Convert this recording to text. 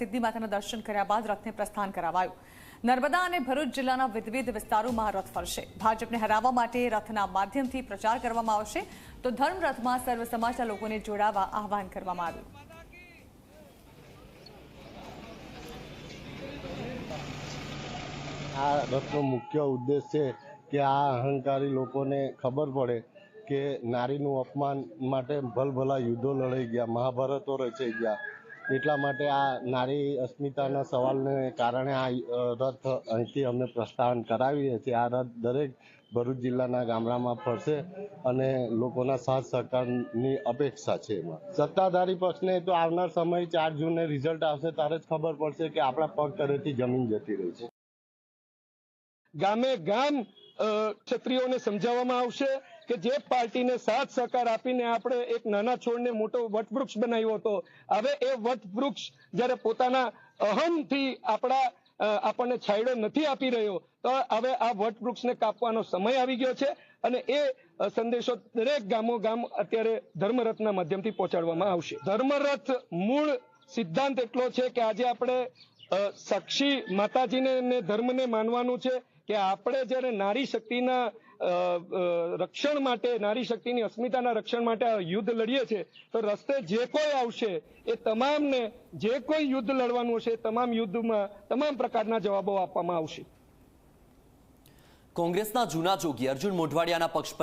સિદ્ધિ દર્શન કર્યા બાદ રથને પ્રસ્થાન કરાવાયું. નર્મદા અને ભરૂચ જિલ્લાના વિવિધ વિસ્તારોમાં રથ ફરશે. ભાજપને હરાવવા માટે રથના માધ્યમથી પ્રચાર કરવામાં આવશે. તો ધર્મરથમાં સર્વ સમાજના લોકોને જોડાવા આહવાન કરવામાં આવ્યું. આ રથનો મુખ્ય ઉદ્દેશ છે કે આ અહંકારી લોકોને ખબર પડે કે નારીનું અપમાન માટે ભલભલા યુદ્ધો લડાઈ ગયા, મહાભારતો રચાઈ ગયા. એટલા માટે આ નારી અસ્મિતાના સવાલને કારણે આ રથ અહીંથી અમે પ્રસ્થાન કરાવીએ છીએ. આ રથ દરેક ભરૂચ જિલ્લાના ગામડામાં ફરશે અને લોકોના સાથ સહકારની અપેક્ષા છે એમાં. સત્તાધારી પક્ષને તો આવનાર સમય ચાર જૂને રિઝલ્ટ આવશે ત્યારે જ ખબર પડશે કે આપણા પગ તરફથી જમીન જતી રહી છે. ગામે ગામ ક્ષત્રિયોને સમજાવવામાં આવશે કે જે પાર્ટીને સાથ સહકાર આપીને આપણે એક નાના છોડને મોટો વટવૃક્ષ બનાવ્યો હતો. હવે એ વટવૃક્ષ જ્યારે પોતાના અહમથી આપણા આપણને છાયડો નથી આપી રહ્યો, તો હવે આ વટવૃક્ષને કાપવાનો સમય આવી ગયો છે અને એ સંદેશો દરેક ગામો ગામ અત્યારે ધર્મરથના માધ્યમથી પહોંચાડવામાં આવશે. ધર્મરથ મૂળ સિદ્ધાંત એટલો છે કે આજે આપણે સાક્ષી માતાજીને ધર્મને માનવાનું છે. કે આપણે જ્યારે નારી શક્તિના રક્ષણ માટે, નારી શક્તિની અસ્મિતાના રક્ષણ માટે આ યુદ્ધ લડીએ છીએ, તો રસ્તે જે કોઈ આવશે, એ તમામને જે કોઈ યુદ્ધ લડવાનું હશે તમામ યુદ્ધમાં તમામ પ્રકારના જવાબો આપવામાં આવશે. કોંગ્રેસના જૂના જોગી અર્જુન મોઢવાડિયાના પક્ષ પર